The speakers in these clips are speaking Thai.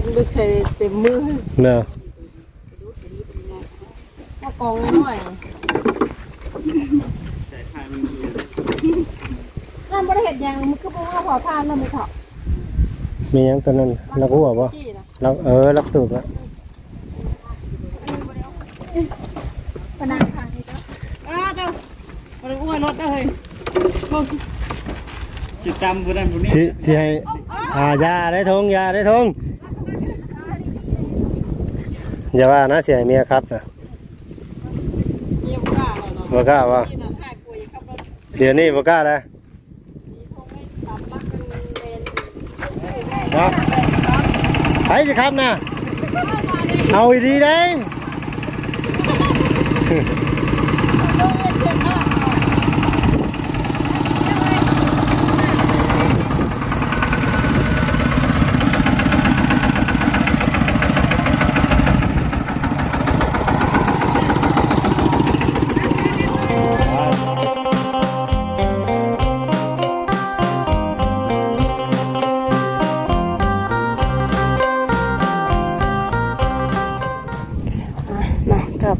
กลึกใส่เต็มมือเนาะมากองหน่อยนั่นบ่ได้เห็ดหยังมันคือบ่ว่าพอทานแล้วไม่เถาะมีหยังตัวนั้นเราก็บอกว่าจี้นะเราเออรับตูกแล้วพนังทางนี้เจ้าอ้าเจ้าบ่ได้อ้วนรถเด้อเฮ้ยมึงสิจำผู้นั้นผู้นี้สิสิให้อ่ายาได้ทงยาได้ทง อย่าว่านะเสียให้เมียครับนะเยี่ยมกล้าแล้วเนาะบ่กล้าว่าที่นั่นให้ป่วยขับรถเดี๋ยวนี้บ่กล้าแล้วคงไม่ตามรักกันเป็นเนาะไปสิครับนะเอาดีๆได้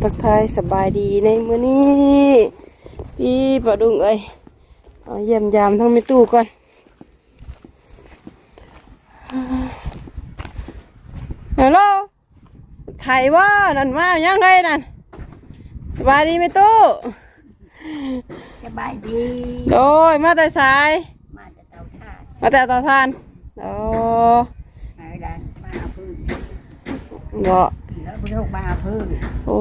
ทักทายสบายดีในมื้อนี้พี่ปะดุงเอ้ยเอาเยี่ยมยามทั้งไม่ตู้ก่อนฮัลโหลไข่ว่านั่นมายังไงนั่นสบายดีไหมตู้สบายดีโดยมาแต่สายมาจะเตาถ่านมาแต่ต่อทานโอ้มาได้มาหาพึ่งเนาะ แล้วพวกมาหาพึ่งโอ้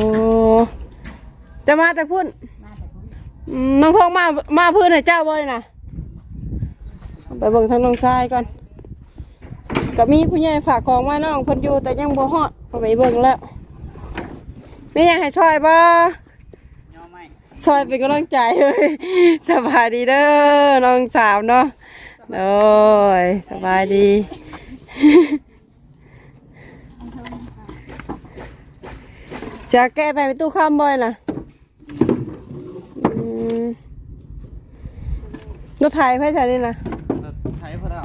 จะมาแต่พุ่นมาแต่พึ่งอืมน้องทองมามาพื้นให้เจ้าบ่เลยนะเอาไปเบิ่งทางน้องทรายก่อนก็มีผู้ใหญ่ฝากของมาน้องเพิ่นอยู่แต่ยังบ่ฮอดเอาไปเบิ่งแล้วมีหยังให้ช่วยบ่ยอไหมช่วยเป็นกำลังใจเลย สบายดีเด้อน้องสาวเนาะโอ้ยสบายดี จะแก้ไปไปตู้ข้ามบ่อยนะอืมรถไถไฟใช่นี่นะไทยพวกเรา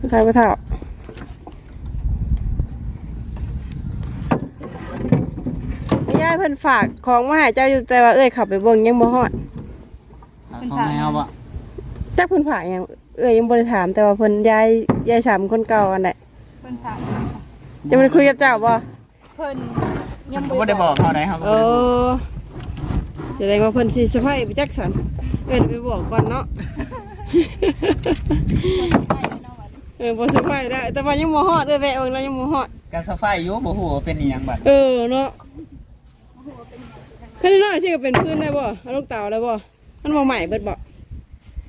รถไถพระเท่าไม่ย่ายเพิ่นฝากของมาให้เจ้าอยู่แต่ว่าเอ้ยขับไปเบิ่งยังบ่ฮอดของแมวอะจักเพิ่นฝากหยังเอ้ยยังบ่ได้ถามแต่ว่าเพิ่นยายยายสามคนเก่าอันไหนเพิ่นถามจะมาคุยกับเจ้าบ่เพิ่น ยังเขาไม่ได้บอกเขาได้ครับเออแสดงว่าเพิ่นสิสะพายไปจักสันเอ้ยไปบอกก่อนเนาะ เออบ่สะพายได้ แต่ว่ายังบ่ฮอดเอ้ยแวะเบิ่งแล้วยังบ่ฮอด การสะไฟอยู่บ่ฮู้ว่าเป็นอีหยังบัดเออเนาะแค่น้อยๆสิก็เป็นพื้นได้บ่เอาลูกเต่าได้บ่มันบ่ใหม่เบิดบ่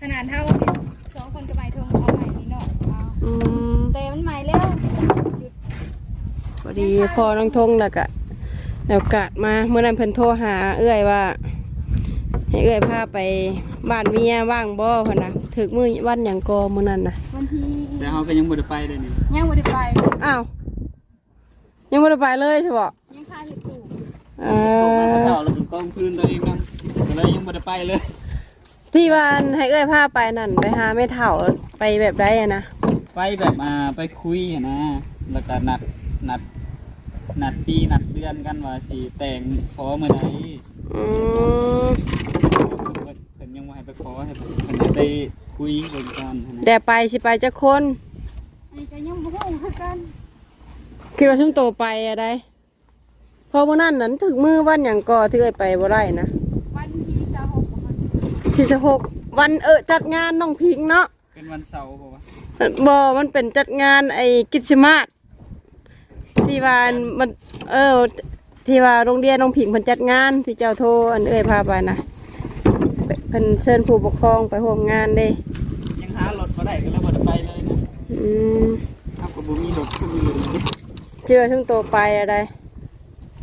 ขนาดเท่าสองคนกับไม้ทงเอาใหม่นี่เนาะเอาอืมแต่มันใหม่แล้วพอดีพอน้องทงแล้วก็ แล้วกาดมาเมื่อนั้นเพิ่นโทรหา เอื้อยว่า ให้เอื้อยพาไปบ้านเมียว่างบ่เพิ่นน่ะถึกมื้อวันหยังกอมื้อนั้นน่ะวันที่แต่เขาก็ยังบ่ได้ไปเลยนี่ยังบ่ได้ไปอ้าวยังไม่ได้ไปเลยใช่ปะยังค่าเห็ดตู่เอตกมาอเท่าแล้วก็กองพื้นตัวเองนั่นก็เลยยังบ่ได้ไปเลยที่วานให้เอ้อยพาไปนั่นไปหาไม่เถ่าไปแบบไรอะนะไปแบบมาไปคุยอะนะแล้วก็นัดนัด นัดปีนัดเดือนกันว่าสิแต่งขอเมื่อไหร่อืมเพิ่นยังบ่ให้ไปขอให้เพิ่นเพิ่นให้ไปคุยเบิ่งก่อนนะแต่ไปสิไปจะคน อันนี้ก็ยังบ่ฮู้คือกันคิดว่าชุ่มโตไปอะไรเพอวันนั้นนั้นถึงมือวันอย่างก่อที่เอ้อยไปบ่ได้นะวันที่26บ่คะที่สิบหกวันเออจัดงานน้องพิงเนาะเป็นวันเสาร์บ่วะ บ่มันเป็นจัดงานไอ้กิจมาศ ที่ว่าอันมัน เออ ที่ว่าโรงเรียนน้องพิงเพิ่นจัดงานที่เจ้าโทรอันเอ้อยพาไปนะเพิ่นเชิญผู้ปกครองไปร่วมงานเด้ยังหารถบ่ได้ก็เลยบ่ได้ไปเลยนะอืมครับก็บ่มีรถคือมีเลยที่ว่าช่วงโตไปอะไร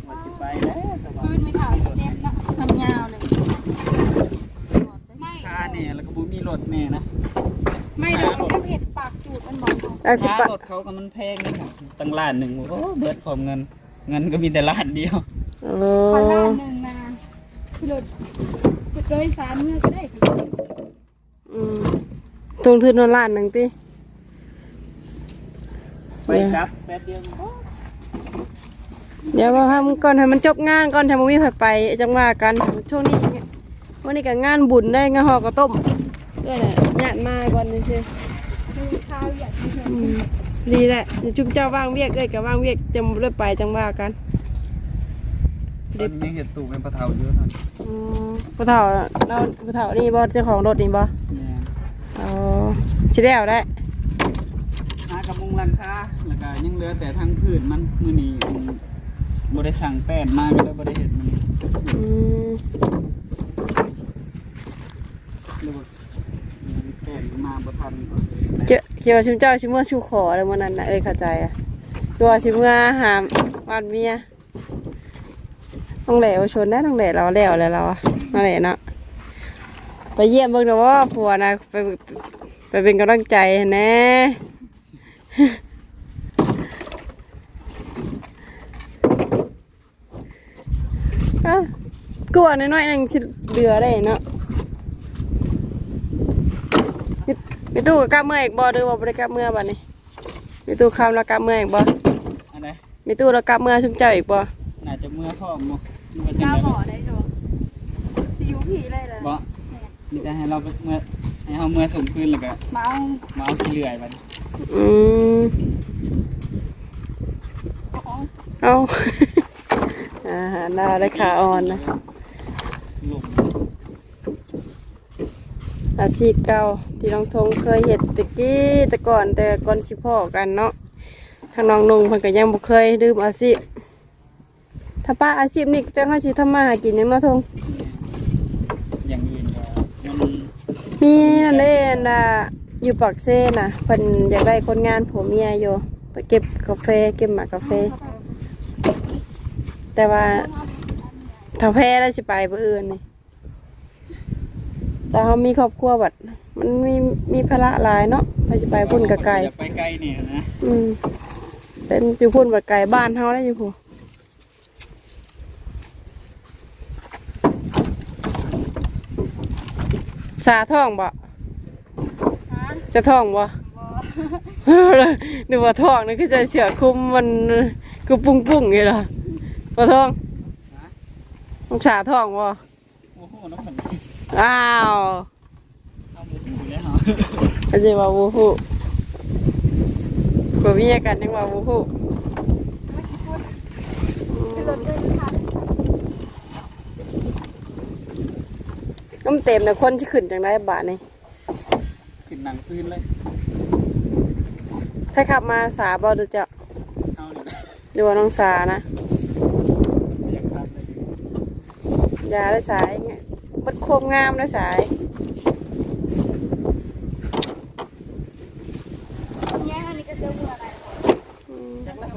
ว่าสิไปแล้วแต่ว่าคืนไม่ถามสเต็ปเนาะมันยาวเลยไม่ค่าแน่แล้วก็บ่มีรถแน่นะไม่ดอ เอาเอาสิค่าปะรถเขาก็มันแพงเลยครับตั้งล้านหนึงโอ้เบิดพร้อมเงิน เงินก็มีแต่ล้านเดียวโอ้พันล้านหนึ่งนะคือรถรถโดยสารเมื่อก็ได้อืมตรงทุนนล้านหนึ่งติ ไปกลับแป๊บเดียวเดี๋ยวว่าทำก่อนให้มันจบงานก่อนทำมีไผไปจังว่ากันช่วงนี้วันนี้ก็งานบุญได้งานหอกระต้มเอ้ยน่ะญาติมาก่อนนี่สิมีข้าว อยากกินอืมดีแหละเดี๋ยวจุ๊บเจ้าว่างเวียกเอ้ยกับว่างเวียกจะเรื่อยไปจังว่ากันตอนนี้เห็ดตูเป็นปลาเทาเยอะท่านอืมผู้เฒ่าเราผู้เฒ่านี่บ่เจ้าของรถนี่บ่แม่อ๋อสิได้เอาได้ หากระมุงหลังคาแล้วก็ยังเหลือแต่ทางพื้นมันมื้อนี้มันบ่ได้สั่งแป้นมาก็เลยบ่ได้เฮ็ดมันอืมเลยบ่ แป้นมาบ่ทันเจาเกี่ยวชุมเจ้าชิเมื่อชูขอเลยวันนั้นนะเอ้ยเข้าใจอะตัวชิเมื่อหามวานเมียต้องแหล่วชนได้ต้องแหล่เราแล้วอะไรเราอะนั่นแหละเนาะไปเยี่ยมเบิ่งเด้อว่าผัวนะไปไปเป็นกำลังใจแน่กลัวน้อยๆนึงสิเดือได้เนาะ มีมีตู้กับกลับเมื่ออีกบ่หรือว่าบ่ได้กลับเมื่อบัดนี้มีตู้คำแล้วกลับเมื่ออีกบ่อันใดมีตู้แล้วกลับเมื่อชุมเจ้าอีกบ่น่าจะเมื่อพ่อมบ่มันก็จัก้างวได๋บ่อได้ดอกซิวผีเลยเลยบ่มีแต่ให้เราไปเมื่อให้เฮาเมื่อส่งคืนแล้วก็มาเอามาเอาขี้เลื่อยบัดอืมของเอาอ่าน่าได้ขาอ่อนนะลง อาชีพเก่าที่น้องทงเคยเห็ดตะกี้แต่ก่อนแต่ก่อนสิพ่อกันเนาะทางน้องนุ่งเพิ่นก็ยังบ่เคยดื่มอาชีพถ้าป้าอาชีพนี้จะเฮาสิทำมาหากินหยังเนาะทงอย่างอื่นก็มันมีนั่นเด้อันน่ะอยู่ปากเซ่น่ะเพิ่นอยากได้คนงานผัวเมียอยู่ไปเก็บกาแฟเก็บหมากกาแฟ แต่ว่าถ้าแพ้แล้วสิไปบ่อื่นนี่ แต่เขามีครอบครัวบัดมันมีมีภาระหลายเนาะไปสิไปพุ่นกับไก่อย่าไปไกลเนี่ยนะอืมเป็นอยู่พุ่นบัดไก่บ้านเฮาได้อยู่พุ่นสาท้องบ่ฮะจะท้องบ่บ่นึกว่าท้องนี่คือจะเสือคลุมมันคือปุ้งปุ้งๆอยู่ล่ะบ่ท้องต้องสาท้องบ่โอ้โหน้องผัน อ้าวเอาหมูหมูเลยเหรอก็จะว่าบูฮู้บ่มีอาการยังว่าบูฮู้คือรถเดินทางน้ำเต็มแต่คนที่ขึ้นจังได้บาทนี่ขึ้นหนังพื้นเลยถ้าขับมาสาบ่ดูจะเอาเลยนะดูว่าน้องสานะอยากขับเลยยาได้สายไง บัดโคมงามได้สายเนี่ยอันนี้ก็เจอเมื่ออะไรอืมจักแล้ว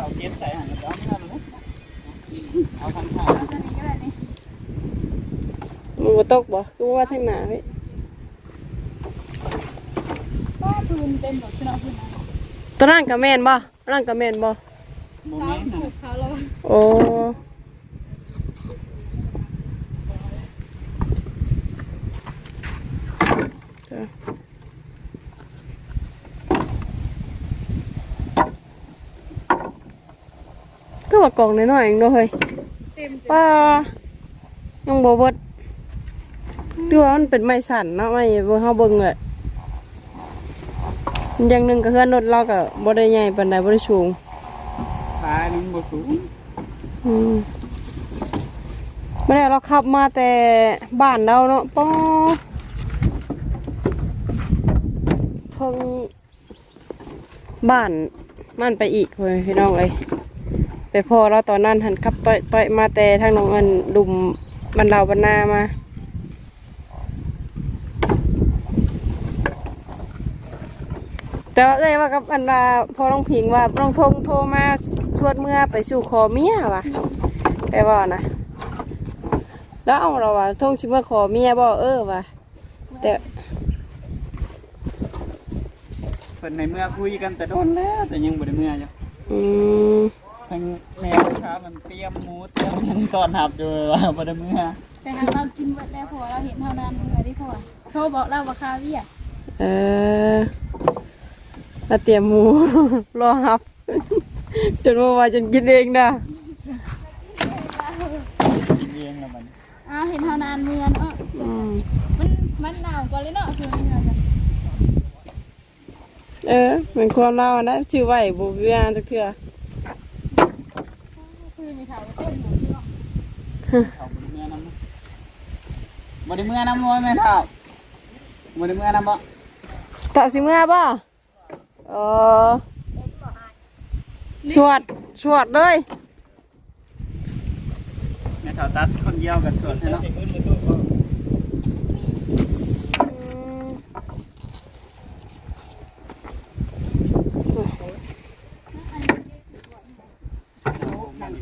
เอาเก็บใส่หันแล้วเอาไม่เอาเลยเอาทางขาเอาตัวนี้ก็ได้นี่มันบ่ตกบ่คือว่าทางหน้าเฮ้ยก็พื้นเต็มหมดคือเราพื้นตัวนั้นก็แมนบ่ตัวนั้นก็แม่นบ่โมเมนต์เขาเราโอ้ ว่ากล่องน้อยๆเองเนาะเฮ้ยเต็มป้ายังบ่เบิดดูว่ามันเป็นไม้สั่นเนาะไม่เบิ่งเฮาเบิ่งเลยอย่างหนึ่งก็เฮือนรถเราก็บ่ได้ใหญ่ปานใดบ่ได้สูงขานี่มันบ่สูงอืมไม่ได้เราขับมาแต่บ้านเราเนาะป้อเพิ่งบ้านมันไปอีกเลยพี่น้องเอ้ย ไปพอเราตอนนั้นหันขับต่อยต่อยมาแต่ทางน้องอันดุมบันเราบันนามาแต่ว่าเอ้ยว่ากับอันว่าพอน้องผิงว่าน้องทงโทรมาชวนเมื่อไปสู่ขอเมียว่ะแปลว่านะแล้วเอาเราว่าทงชิเมื่อขอเมียบ่เออว่ะแต่เพิ่นในเมื่อคุยกันแต่โดนแล้วแต่ยังบ่ได้เมื่ออยู่อืม ทั้งแม่ค้ามันเตรียมหมูเตรียมหยังตอนหับอยู่ว่าบ่ได้เมื่อแต่หากเรากินหมดแล้วพอเราเห็นเท่านั้นเมื่อที่พอเขาบอกเราว่าคาเวียเออเอถ้าเตรียมหมู รอครับ จนว่าว่าจนกินเองนะกินเองแล้วมันอ้าวเห็นเท่านานเมือนเอออืมมันมันหนาวกว่าเลยเนาะคือมันเหนื่อยจังเออเหมือนความเราอะนะชื่อไว้บุบยานจักเทื่อ บริเมื่อน้ำนะบริเมื่อน้ำมวยแม่เท่าบริเมื่อน้ำบ่ต่อสิเมื่อบ่เออสวดสวดเลยแม่เท่าตัดคนเดียวกันส่วนให้เนาะ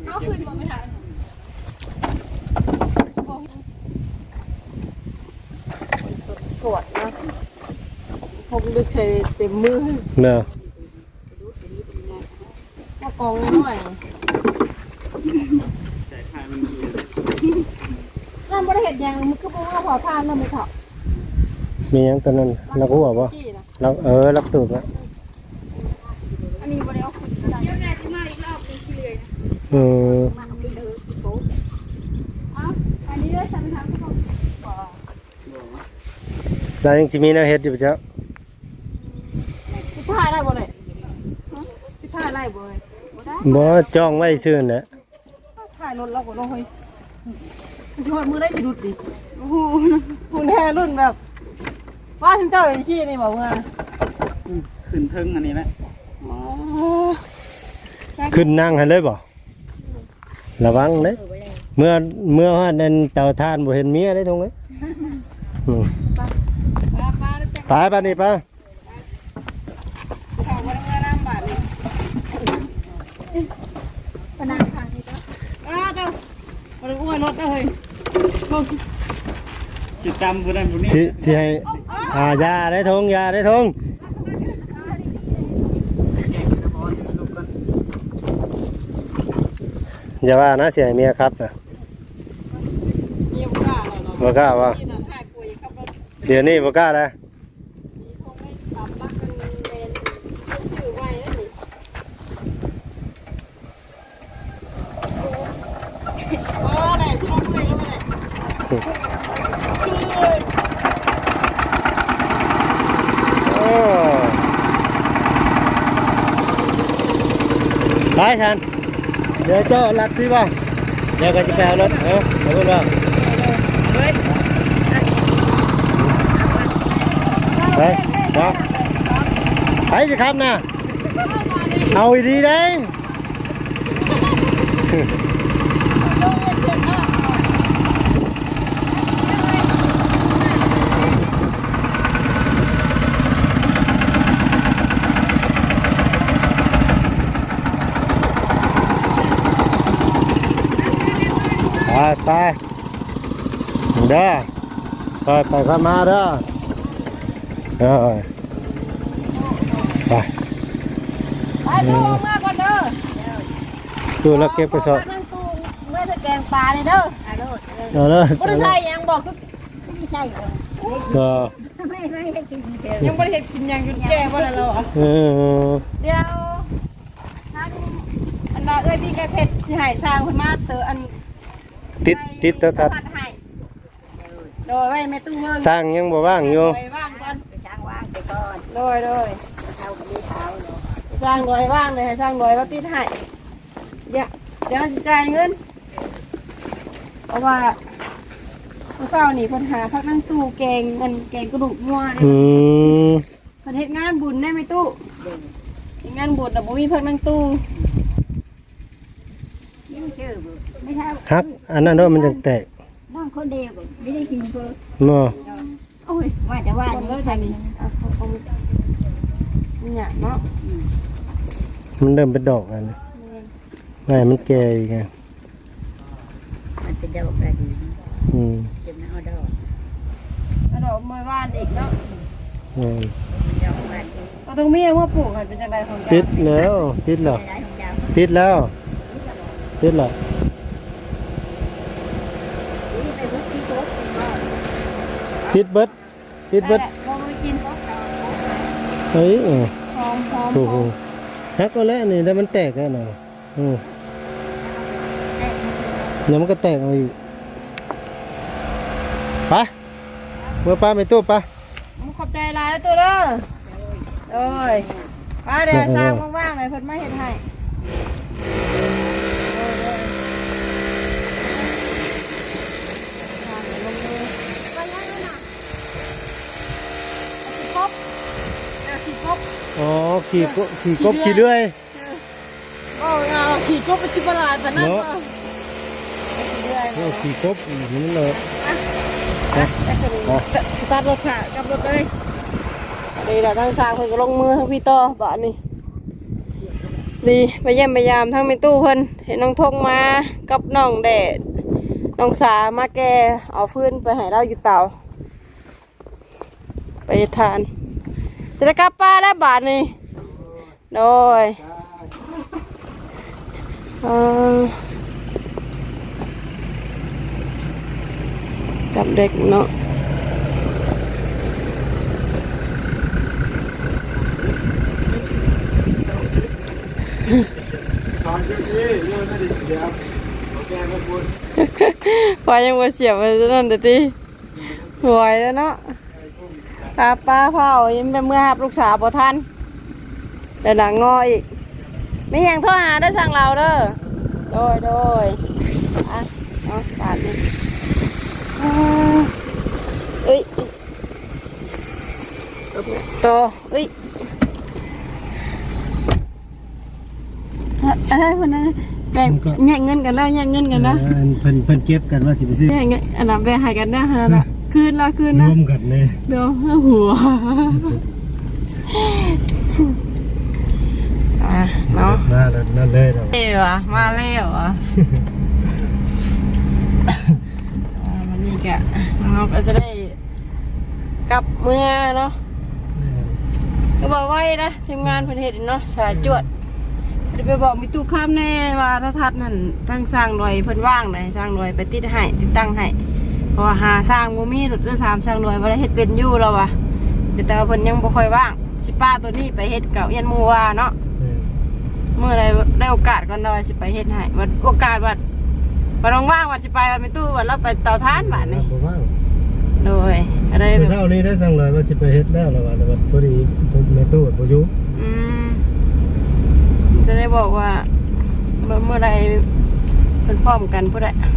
เอาคืนบ่ไม่ทัน สวดนะผม ดึกใส่เต็มมือเนาะมากองหน่อยใส่ผ้ามันดีน้ำบริเห็ดยังมันก็บอกว่าขอทานแล้วไม่เถาะมีหยังตัวนั้นลักหัวบ่จี้นะลักเออลักตูดนะอันนี้บริเอาขึ้นก็ได้เดี๋ยวนายจะมาอีกรอบเป็นคือเลยนะเออเอ้าอันนี้ด้วยสามทางเขาบอกแล้วยังสิมีแนวเฮ็ดอยู่เจ้า พี่ท่ายได้บ่เลยฮะพี่ท่าย ได้บ่เลยบ่ได้บ่จ้องไว้ซื่อนั่นแหละถ่ายรถเราก็ต้องเฮ้ยมันช่วยมือได้จะดุดดิโอ้โหมึงแน่รุ่นแบบ ว่าถึงเจ้าไอ้ขี้นี่บอกว่าขึ้นเทิงอันนี้แหละอ๋อขึ้นนั่งให้เลยบ่ระวังเด้เมื่อเมื่อว่านั้นเตาทานบ่เห็นเมียได้ทงเอ้ยอืมป้าป้าจะไปบัดนี้ไป ขอมาทำงานน้ำบาทนี่ ปนังทางนี้ก็อ้าเจ้ามาดูอ้วยรถได้เฮ้ยมึงสิตำผู้นั้นผู้นี้สิสิให้อ่ายาได้ทงยาได้ทงแกงน้ำร้อนให้มันลุกก่อนอย่าว่านะเสียเมียครับนะเยี่ยมกล้าเลยเนาะบ่กล้าว่าเดี๋ยวนี้บ่กล้าแล้ว คงไม่สามรักกันเป็นชื่อไว้แล้วนี่โอ้แหละที่เราคุยกันไปเลยคือ โอ้ ไปฉันเดี๋ยวเจ้าลัดพี่บ่เดี๋ยวก็จะไปเอารถเออเดี๋ยวเพิ่นว่าไปเนาะไปสิครับนะเอาอีดีได้ ไปไปเด้อไปไปเข้ามาเด้อเออไปไปดูมากก่อนเด้อดูแล้วเก็บไปสอบนั่งตู้เมื่อจะแกงปลาเนี่ยเด้ออารมณ์เอาเลยบ่ได้ใช่ยังบอกคือไม่ใช่เหรอก็ไม่ไม่ให้กินเจอยังบ่ได้เฮ็ดกินหยังจนแก่บ่ได้แล้วอะเออเดี๋ยวทางอันน่ะเอ้ยพี่แกเพชรสิให้สร้างเพิ่นมาเตออัน ติดติดโทรทัศน์ให้โดยไว้แม่ตู้เมืองสร้างยังบ่ว่างอยู่ไว้ว่างก่อนไปช้างว่างไปก่อนโดยโดยเท้ากับมือเท้าเนาะสร้างโดยว่างเลยให้สร้างโดยว่าติดให้เดี๋ยวเดี๋ยวสิจ่ายเงินเพราะว่าผู้เฝ้านี่เพิ่นหาพักนั่งตู้แกงเงินแกงกระดูกงัวนี่อืมเพิ่นเฮ็ดงานบุญได้ไหมตู้เฮ็ดงานบุญแต่บ่มีพักนั่งตู้ไม่ชื่อบ่ ไม่ใช่ฮักอันนั้นเนาะมันจังแตกน้องคนเดียวบ่ไม่ได้กินเพิ่นเนาะโอ้ยว่าจะว่าก่อนนี่เลยตอนนี้เอาเขาเขามันหยาบเนาะมันเริ่มเป็นดอกแล้วนะไม่มันแก่อีกไงมันเป็นดอกอะไรดีอืมจะไม่เอาดอกแล้วดอกมวยว่านอีกเนาะอืมดอกอะไรดีเราต้องมีว่าปลูกให้เป็นจังไดของติเจ้าดแล้วติดแล้วได้ของเจ้าติดแล้วติดแล้ว นี่ไปวุ้นที่โต๊ะกินบ่ ติดเบิดติดเบิดบ่มากินเฮ้ยเออขออมหอมโอ้โหฮักก็แล้วนี่แล้วมันแตกแล้วน่ะอืมเดี๋ยวมันก็แตกเอาอีกไปเมื่อป้าไปตู้ปะขอบใจหลายแล้วตัวเด้อโอ้ยป้าเดี๋ยวสร้างว่างๆเลยเพิ่นมาเฮ็ดให้ ครบขี่ครบอ๋อขี่กบขี่กบขี่เรื่อยโอ้ยเอาขี่ครบไปชิบลายปะนั่นเนาะก็ขี่เรื่อยโอ้ขี่กบอีกนี่เลยตัดรถค่ะกลับรถเลยนี่แหละทั้งสางเพิ่นก็ลงมือทั้งพี่ต่อบ่านี่ดีไปเยี่ยมไปยามทั้งไม่ตู้เพิ่นเห็นน้องทงมากับน้องแดดน้องสามาแกเอาฟืนไปให้เราอยู่เตา ไปทานจะได้กลับป้านแล้วบาทนี่โดยเอ่อจับเด็กเนาะพอยังบ่เสียบไปนั่นเด้อติหวยแล้วเนาะ ตาป้าเผายังเป็นเมื่อหับลูกสาวบ่ทันแต่หนังงออีกไมีหยังโทรหาได้สั่งเราเด้อโดยโดยอะเอาปาดนี่เอ้ยโตเอ้ยเอ้คนนั้นแบ่งแย่งเงินกันแล้วแย่งเงินกันนะเพิ่นเพิ่นเก็บกันว่าสิไปซื้อแย่งเงินอันนั้นแบ่งให้กันนะฮะนะ คืนละคืนรนะวมกันเลยเดี๋ยวหัวอะเนาะมาแล้วนั่นเลยเนาะเอ๋วะมาแล้วอะอ่าวันนี้กะเราก็จะได้กลับเมื่อเนาะก็บอกไว้นะทีมงานเพิ่นเฮ็ดเนาะสายจวดเดี๋ยวไปบอกมีตู้ข้ามแน่ว่าถ้าทัดนั่นตั้งสร้างหน่อยเพิ่นว่างเลยสร้างหน่อยไปติดให้ติดตั้งให้ เพราะว่าหาสร้างบ่มีรถเดินถามสร้างหน่อยว่าได้เฮ็ดเป็นอยู่แล้วว่ะแต่ว่าเพิ่นยังบ่ค่อยว่างสิป้าตัวนี้ไปเฮ็ดเก่าเอียนหมู่ว่าเนาะเมื่อไรได้โอกาสก็น้อยสิไปเฮ็ดให้วันโอกาสวัดวันว่างๆวันสิไปวันไม่ตู้วันเราไปเตาท่านบาทนี่บ่ว่างโดยอะไรแบเมื่อบเช้านี้ได้สั่งเลยว่าจะไปเฮ็ดแล้วแล้วว่าแล้วว่าพอดีแม่ตู้บ่อยู่อืมจะได้บอกว่าเมื่อเมื่อไรเป็นพร้อมกันผู้ใดอะ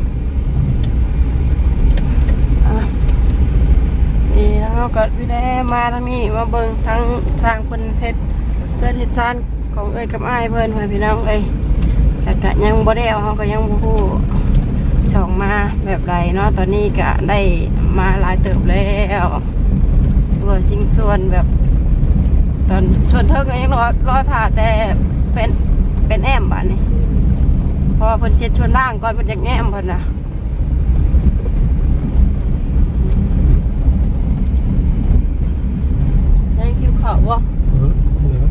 นี่แล้วเราก็พี่ได้มาทั้งนี้มาเบิ่งทั้งสร้างเพิ่นเฮ็ดเพื่อนเฮ็ดซานของเอ้ยกับอ้ายเพิ่นเพื่อนพี่น้องเอ้ยแต่ก็ยังบ่ได้เอาเขาก็ยังบ่ฮู้ส่องมาแบบไรเนาะตอนนี้ก็ได้มาหลายเติบแล้วตัวสิ่งส่วนแบบ ตอนชวนเธอก็ยังรอรอถ่าแต่เป็นเป็นแอมบ้านนี่เพอเพิ่นเช็ดชวนล่างก่อนเพิ่นจะแง้มเพิ่นน่ะยังหิวข้าว บ่เออเดี๋ยว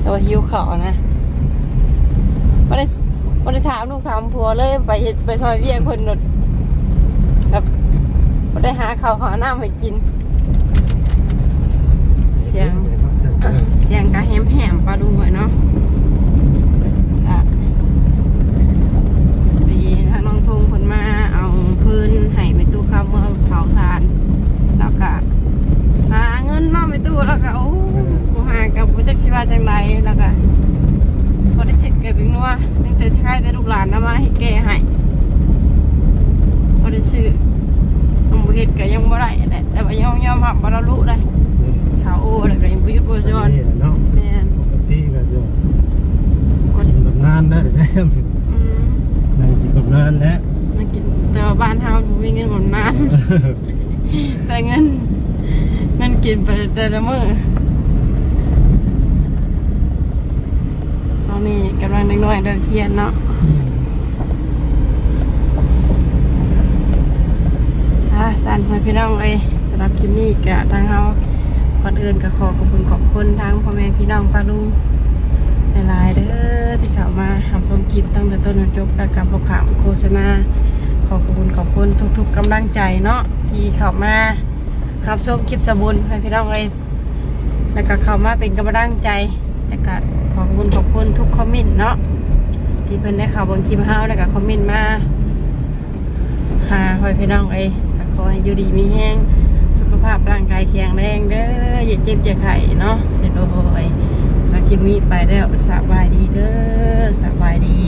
แต่ว่าหิวข้าวนะบ่ได้บ่ได้ถามลูกถามผัวเลยไปเฮ็ดไปซอยเวียกเพิ่นโดดแบบบ่ได้หาข้าวหาน้ำให้กิน เสียงอะเสียงกระแฮมแหมปลาดุงเลยเนาะอะดีถ้าน้องทงผลมาเอาพื้นให้ไปตู้ข้าวเมื่อเผาทาน แล้วก็ หาเงินเนอกไปตู้แล้วก็โอ้บ่หากับโปรเจกต์ชีวาจังไรแล้วก็พอได้จิตเก็บอีกนัวตั้งแต่ที่ให้แต่ลูกหลานนำมาให้แก้ให้พอได้ซื้อทำบุเฮ็ดก็ยังบ่ได้แหละแต่ว่ายังยอมรับว่าเรารู้ได้ข่าวโอ้แล้วก็ยังบ่หยุดบ่หย่อนนี่แหละเนาะแม่นปกติก็จะกดกินกับงานได้เด้อืมนั่งกินกับงานแล้วมากินแต่ว่าบ้านเฮาบ่มีเงินหมดนานแต่เงิน เงินกินไปแต่ละมื้อช่วงนี้กำลังเด็กน้อยเดินเทียนเนาะอ่าสันพ่อพี่น้องเอ้ยสำหรับคลิปนี้กะทางเฮาก่อนอื่นก็ขอขอบคุณขอบคุณทางพ่อแม่พี่น้องป้าลุงหลายๆเด้อที่เข้ามาทำชมคลิปตั้งแต่ต้นจนจบแล้วกับพวกขามโฆษณาขอขอบคุณขอบคุณทุกๆกำลังใจเนาะที่เข้ามา รับชมคลิปสบุญให้พี่น้องเอ้ยแล้วก็เข้ามาเป็นกำลังใจแล้วก็ขอบคุณขอบคุณทุกคอมเมนต์เนาะที่เพิ่นได้ข้าเบิ่งคลิปเฮาแล้วก็คอมเมนต์มาหาหอยพี่น้องเอ้ยขอให้อยู่ดีมีแห้งสุขภาพร่างกายแข็งแรงเด้ออย่าเจ็บอย่าไข้เนาะเดี๋ยวโดยแล้วกิมมี่ไปแล้วสบายดีเด้อสบายดี